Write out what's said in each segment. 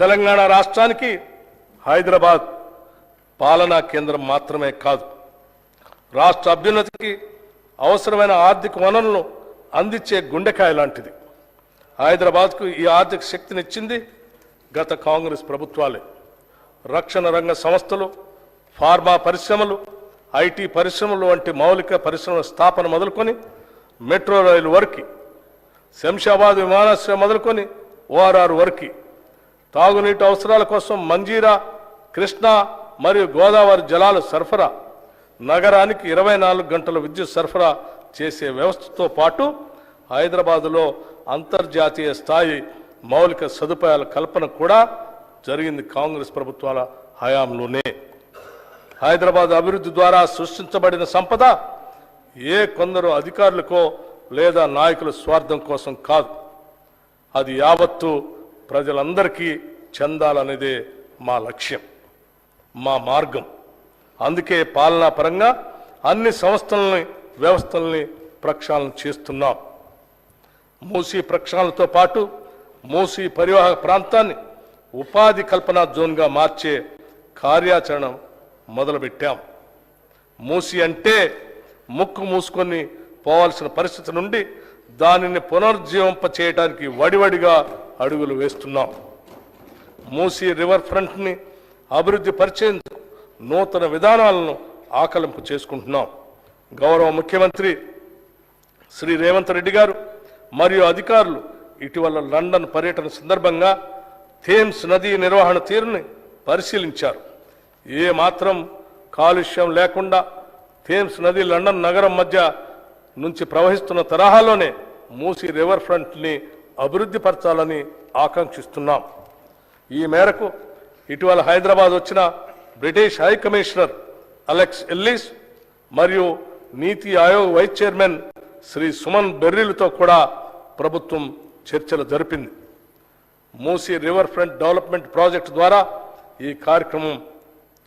తెలంగాణ రాష్ట్రానికి హైదరాబాద్ పాలనా కేంద్రం మాత్రమే కాదు. రాష్ట్ర అభ్యున్నతికి అవసరమైన ఆర్థిక వనరులను అందించే గుండెకాయ లాంటిది. హైదరాబాద్కు ఈ ఆర్థిక శక్తినిచ్చింది గత కాంగ్రెస్ ప్రభుత్వాలే. రక్షణ రంగ సంస్థలు ఫార్మా పరిశ్రమలు ఐటీ పరిశ్రమలు వంటి మౌలిక పరిశ్రమల స్థాపన మొదలుకొని మెట్రో రైలు వరకు శంషాబాద్ విమానాశ్రయం మొదలుకొని ఓఆర్ఆర్ వరకు తాగునీటి అవసరాల కోసం మంజీరా కృష్ణా మరియు గోదావరి జలాల సరఫరా నగరానికి ఇరవై నాలుగు గంటల విద్యుత్ సరఫరా చేసే వ్యవస్థతో పాటు హైదరాబాదులో అంతర్జాతీయ స్థాయి మౌలిక సదుపాయాల కల్పన కూడా జరిగింది కాంగ్రెస్ ప్రభుత్వాల హయాంలోనే. హైదరాబాద్ అభివృద్ధి ద్వారా సృష్టించబడిన సంపద ఏ కొందరు అధికారులకో లేదా నాయకుల స్వార్థం కోసం కాదు. అది యావత్తు ప్రజలందరికీ చెందాలనేదే మా లక్ష్యం మా మార్గం. అందుకే పాలనా పరంగా అన్ని సంస్థలని వ్యవస్థల్ని ప్రక్షాళన చేస్తున్నాం. మూసీ ప్రక్షాళనతో పాటు మూసీ పరివాహక ప్రాంతాన్ని ఉపాధి కల్పన జోన్గా మార్చే కార్యాచరణ మొదలుపెట్టాం. మూసి అంటే ముక్కు మూసుకొని పోవాల్సిన పరిస్థితి నుండి దానిని పునరుజ్జీవింప చేయడానికి వడివడిగా అడుగులు వేస్తున్నాం. మూసీ రివర్ ఫ్రంట్ని అభివృద్ధి పరిచేందుకు నూతన విధానాలను ఆకలింపు చేసుకుంటున్నాం. గౌరవ ముఖ్యమంత్రి శ్రీ రేవంత్ రెడ్డి గారు మరియు అధికారులు ఇటీవల లండన్ పర్యటన సందర్భంగా థేమ్స్ నదీ నిర్వహణ తీరుని పరిశీలించారు. ఏ మాత్రం కాలుష్యం లేకుండా థేమ్స్ నది లండన్ నగరం మధ్య నుంచి ప్రవహిస్తున్న తరహాలోనే మూసి రివర్ ఫ్రంట్ని అభివృద్ధి పరచాలని ఆకాంక్షిస్తున్నాం. ఈ మేరకు ఇటీవల హైదరాబాద్ వచ్చిన British high commissioner Alex Ellis మరియు నీతి ఆయోగ్ వైస్ చైర్మన్ శ్రీ సుమన్ బెర్రీలతో కూడా ప్రభుత్వం చర్చలు జరిపింది. Musi river front development project ద్వారా ఈ కార్యక్రమం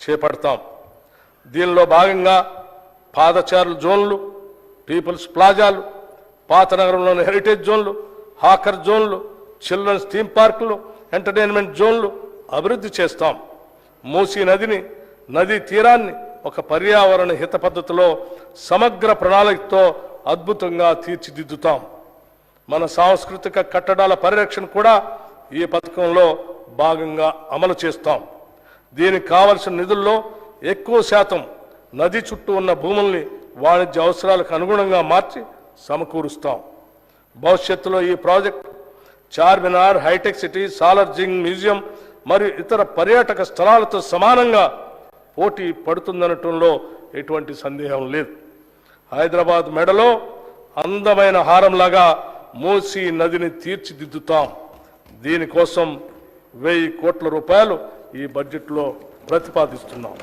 చేపడతాం. దీనిలో భాగంగా పాదచారుల జోన్లు పీపుల్స్ ప్లాజాలు పాత నగరంలోని హెరిటేజ్ జోన్లు హాకర్ జోన్లు చిల్డ్రన్స్ థీమ్ పార్కులు ఎంటర్టైన్మెంట్ జోన్లు అభివృద్ధి చేస్తాం. మూసీ నదిని నదీ తీరాన్ని ఒక పర్యావరణ హిత పద్ధతిలో సమగ్ర ప్రణాళికతో అద్భుతంగా తీర్చిదిద్దుతాం. మన సాంస్కృతిక కట్టడాల పరిరక్షణ కూడా ఈ పథకంలో భాగంగా అమలు చేస్తాం. దీనికి కావలసిన నిధుల్లో ఎక్కువ శాతం నది చుట్టూ ఉన్న భూముల్ని వాణిజ్య అవసరాలకు అనుగుణంగా మార్చి సమకూరుస్తాం. భవిష్యత్తులో ఈ project Charminar hitech city Salarjung museum మరియు ఇతర పర్యాటక స్థలాలతో సమానంగా పోటీ పడుతుందనటంలో ఎటువంటి సందేహం లేదు. హైదరాబాద్ మెడలో అందమైన హారంలాగా మూసీ నదిని తీర్చిదిద్దుతాం. దీనికోసం వెయ్యి కోట్ల రూపాయలు ఈ బడ్జెట్లో ప్రతిపాదిస్తున్నాం.